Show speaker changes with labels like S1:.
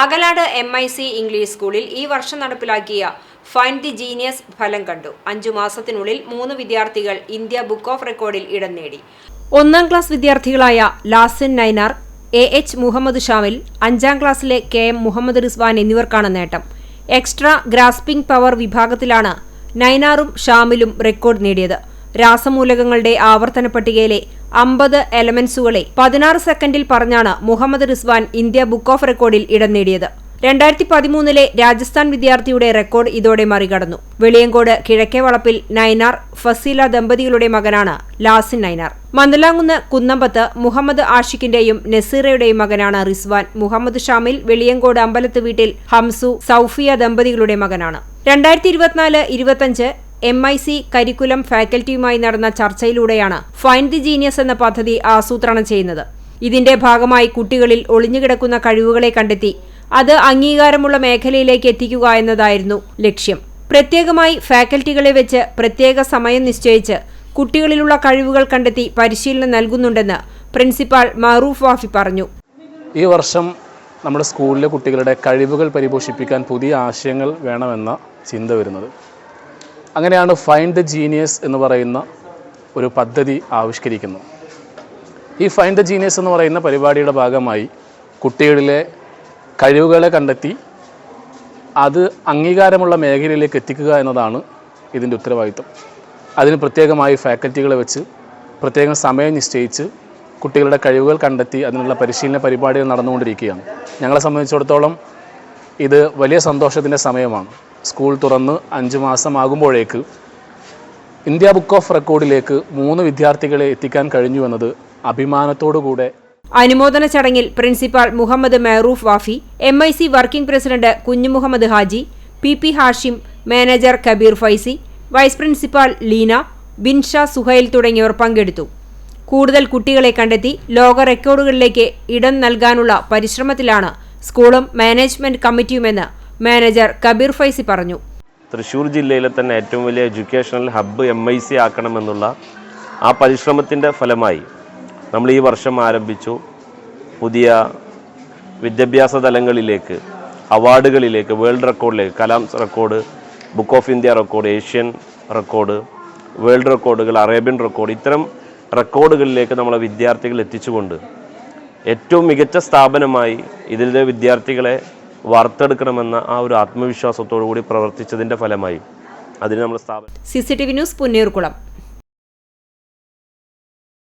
S1: Akalad M I C English സ്കൂളിൽ ഈ വർഷം നടപ്പിലാക്കിയ ഫൈൻഡ് ദി ജീനിയസ് ഫലം കണ്ടു. അഞ്ചു മാസത്തിനുള്ളിൽ മൂന്ന് വിദ്യാർത്ഥികൾ ഇന്ത്യ ബുക്ക് ഓഫ് റെക്കോർഡിൽ ഇടം നേടി. ഒന്നാം ക്ലാസ് വിദ്യാർത്ഥികളായ ലാസിൻ നൈനാർ എ എച്ച് മുഹമ്മദ് ഷാമിൽ അഞ്ചാം ക്ലാസ്സിലെ കെ എം മുഹമ്മദ് റിസ്വാൻ എന്നിവർക്കാണ് നേട്ടം. എക്സ്ട്രാ ഗ്രാസ്പിംഗ് പവർ വിഭാഗത്തിലാണ് നൈനാറും ഷാമിലും റെക്കോർഡ് നേടിയത്. രാസമൂലകങ്ങളുടെ ആവർത്തന പട്ടികയിലെ അമ്പത് എലമെന്റ്സുകളെ പതിനാറ് സെക്കൻഡിൽ പറഞ്ഞാണ് Muhammad Rizwan India book of റെക്കോർഡിൽ ഇടം നേടിയത്. രണ്ടായിരത്തി പതിമൂന്നിലെ രാജസ്ഥാൻ വിദ്യാർത്ഥിയുടെ റെക്കോർഡ് ഇതോടെ മറികടന്നു. വെളിയങ്കോട് കിഴക്കേ വളപ്പിൽ നൈനാർ ഫസീല ദമ്പതികളുടെ മകനാണ് ലാസിൻ നൈനാർ. മന്ദലാങ്കുന്ന് കുന്നമ്പത്ത് മുഹമ്മദ് ആഷിഖിന്റെയും നസീറയുടെയും മകനാണ് റിസ്വാൻ. മുഹമ്മദ് ഷാമിൽ വെളിയങ്കോട് അമ്പലത്ത് വീട്ടിൽ ഹംസു സൌഫിയ ദമ്പതികളുടെ മകനാണ്. രണ്ടായിരത്തി ഇരുപത്തിനാല് ഇരുപത്തഞ്ച് എം ഐ സി കരിക്കുലം ഫാക്കൽറ്റിയുമായി നടന്ന ചർച്ചയിലൂടെയാണ് ഫൈൻഡ് ദി ജീനിയസ് എന്ന പദ്ധതി ആസൂത്രണം ചെയ്യുന്നത്. ഇതിന്റെ ഭാഗമായി കുട്ടികളിൽ ഒളിഞ്ഞുകിടക്കുന്ന കഴിവുകളെ കണ്ടെത്തി അത് അംഗീകാരമുള്ള മേഖലയിലേക്ക് എത്തിക്കുക എന്നതായിരുന്നു ലക്ഷ്യം. പ്രത്യേകമായി ഫാക്കൽറ്റികളെ വെച്ച് പ്രത്യേക സമയം നിശ്ചയിച്ച് കുട്ടികളിലുള്ള കഴിവുകൾ കണ്ടെത്തി പരിശീലനം നൽകുന്നുണ്ടെന്ന് പ്രിൻസിപ്പാൾ മറൂഫ് വാഫി പറഞ്ഞു.
S2: ഈ വർഷം നമ്മുടെ സ്കൂളിലെ കുട്ടികളുടെ കഴിവുകൾ പരിപോഷിപ്പിക്കാൻ പുതിയ ആശയങ്ങൾ വേണമെന്ന ചിന്ത വരുന്നത്. അങ്ങനെയാണ് ഫൈൻഡ് ദ ജീനിയസ് എന്ന് പറയുന്ന ഒരു പദ്ധതി ആവിഷ്കരിക്കുന്നു ഈ ഫൈൻഡ് ദ ജീനിയസ് എന്ന് പറയുന്ന പരിപാടിയുടെ ഭാഗമായി കുട്ടികളിലെ കഴിവുകളെ കണ്ടെത്തി അത് അംഗീകാരമുള്ള മേഖലയിലേക്ക് എത്തിക്കുക എന്നതാണ് ഇതിന്റെ ഉത്തരവാദിത്വം. അതിന് പ്രത്യേകമായി ഫാക്കൽറ്റികളെ വെച്ച് പ്രത്യേകം സമയം നിശ്ചയിച്ച് കുട്ടികളുടെ കഴിവുകൾ കണ്ടെത്തി അതിനുള്ള പരിശീലന പരിപാടികൾ നടന്നുകൊണ്ടിരിക്കുകയാണ്. ഞങ്ങളെ സംബന്ധിച്ചിടത്തോളം ഇത് വലിയ സന്തോഷത്തിന്റെ സമയമാണ്. സ്കൂൾ തുറന്ന് അഞ്ച് മാസമാകുമ്പോഴേക്ക് ഇന്ത്യ ബുക്ക് ഓഫ് റെക്കോർഡിലേക്ക് മൂന്ന് വിദ്യാർത്ഥികളെ എത്തിക്കാൻ കഴിഞ്ഞു എന്നത് അഭിമാനത്തോടുകൂടെ.
S1: അനുമോദന ചടങ്ങിൽ principal Muhammad Mehroof Wafi M I C working president Kunju Muhammad Haji P P Hashim manager Kabeer Faizy vice principal Leena Binsha Suhail തുടങ്ങിയവർ പങ്കെടുത്തു. കൂടുതൽ കുട്ടികളെ കണ്ടെത്തി ലോക റെക്കോർഡുകളിലേക്ക് ഇടം നൽകാനുള്ള പരിശ്രമത്തിലാണ് സ്കൂളും മാനേജ്മെന്റ് കമ്മിറ്റിയുമെന്ന് മാനേജർ കബീർ ഫൈസി പറഞ്ഞു.
S3: തൃശ്ശൂർ ജില്ലയിലെ തന്നെ ഏറ്റവും വലിയ educational hub M I C ആക്കണമെന്നുള്ള ആ പരിശ്രമത്തിന്റെ ഫലമായി നമ്മൾ ഈ വർഷം ആരംഭിച്ചു. പുതിയ വിദ്യാഭ്യാസ തലങ്ങളിലേക്ക് അവാർഡുകളിലേക്ക് world റെക്കോർഡിലേക്ക് Kalam record book of India record Asian record world റെക്കോർഡുകൾ അറേബ്യൻ റെക്കോർഡ് ഇത്തരം റെക്കോർഡുകളിലേക്ക് നമ്മളെ വിദ്യാർത്ഥികൾ എത്തിച്ചുകൊണ്ട് ഏറ്റവും മികച്ച സ്ഥാപനമായി ഇതിലെ വിദ്യാർത്ഥികളെ വാർത്തെടുക്കണമെന്ന ആ ഒരു ആത്മവിശ്വാസത്തോടു കൂടി പ്രവർത്തിച്ചതിന്റെ ഫലമായി. അതിന് നമ്മൾ സ്ഥാപനം
S1: C C T V news Punneerkulam.